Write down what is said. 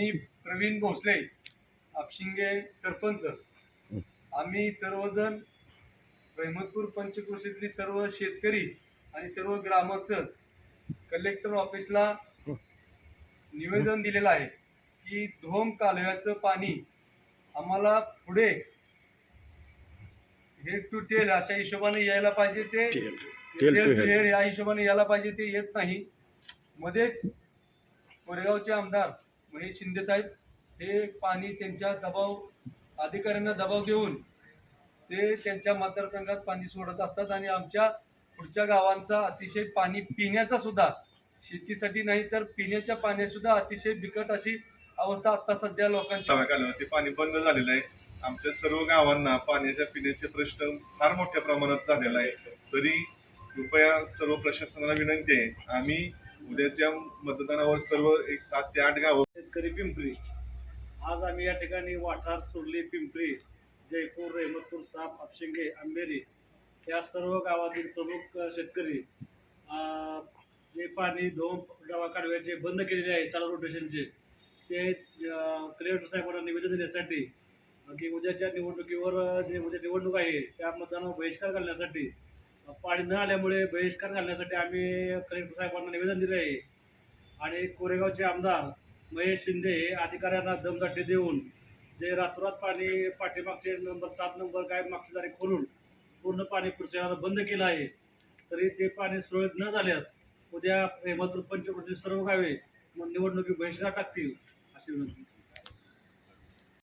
प्रवीण भोसले आपशिंगे सरपंच आम्ही सर्वजण रहमतपूर पंचक्रोशीतली सर्व शेतकरी आणि सर्व ग्रामस्थ कलेक्टर ऑफिसला निवेदन दिलेलं आहे की धोम कालव्याचं पाणी आम्हाला पुढे हेड टू टेल अशा हिशोबाने यायला पाहिजे ते टेल टू. हेड या हिशोबाने यायला पाहिजे ते येत नाही मध्येच कोरेगावचे आमदार महेश शिंदे साहेब हे पाणी त्यांच्या दबाव अधिकाऱ्यांना दबाव देऊन ते त्यांच्या मतदारसंघात पाणी सोडत असतात आणि आमच्या पुढच्या गावांचा अतिशय पाणी पिण्याचा सुद्धा शेतीसाठी नाही तर पिण्याच्या पाण्यात सुद्धा अतिशय बिकट अशी अवस्था आता सध्या लोकांच्या ते पाणी बंद झालेलं आहे. आमच्या सर्व गावांना पाण्याच्या पिण्याचे प्रश्न फार मोठ्या प्रमाणात झालेला आहे. तरी कृपया सर्व प्रशासनाला विनंती आहे. आम्ही उद्याच्या मतदानावर सर्व एक सात ते आठ गावं शेतकरी पिंपरी. आज आम्ही या ठिकाणी वाठार सोडली पिंपरी जयपूर रेहमतपूर साप आपशिंगे आंबेरी या सर्व गावातील प्रमुख शेतकरी जे पाणी धोम गावा काढव्याचे बंद केलेले आहे चालू रोटेशनचे ते कलेक्टर साहेबांना निवेदन देण्यासाठी की उद्याच्या निवडणुकीवर जे उद्या निवडणूक आहे त्या मतदानावर बहिष्कार घालण्यासाठी पाणी न आल्यामुळे बहिष्कार घालण्यासाठी आम्ही कलेक्टर साहेबांना निवेदन दिले आहे. आणि कोरेगावचे आमदार महेश शिंदे हे अधिकाऱ्यांना दमदाटी देऊन जे रातोरात पाणी पाठीमागचे नंबर सात नंबर काय मागची तारीख खोलून पूर्ण पाणी पुढच्या बंद केलं आहे. तरी ते पाणी सुरळीत न झाल्यास उद्या हेमंत पंचकृती सर्व गावे मग निवडणुकी बहिष्कार टाकतील अशी विनंती.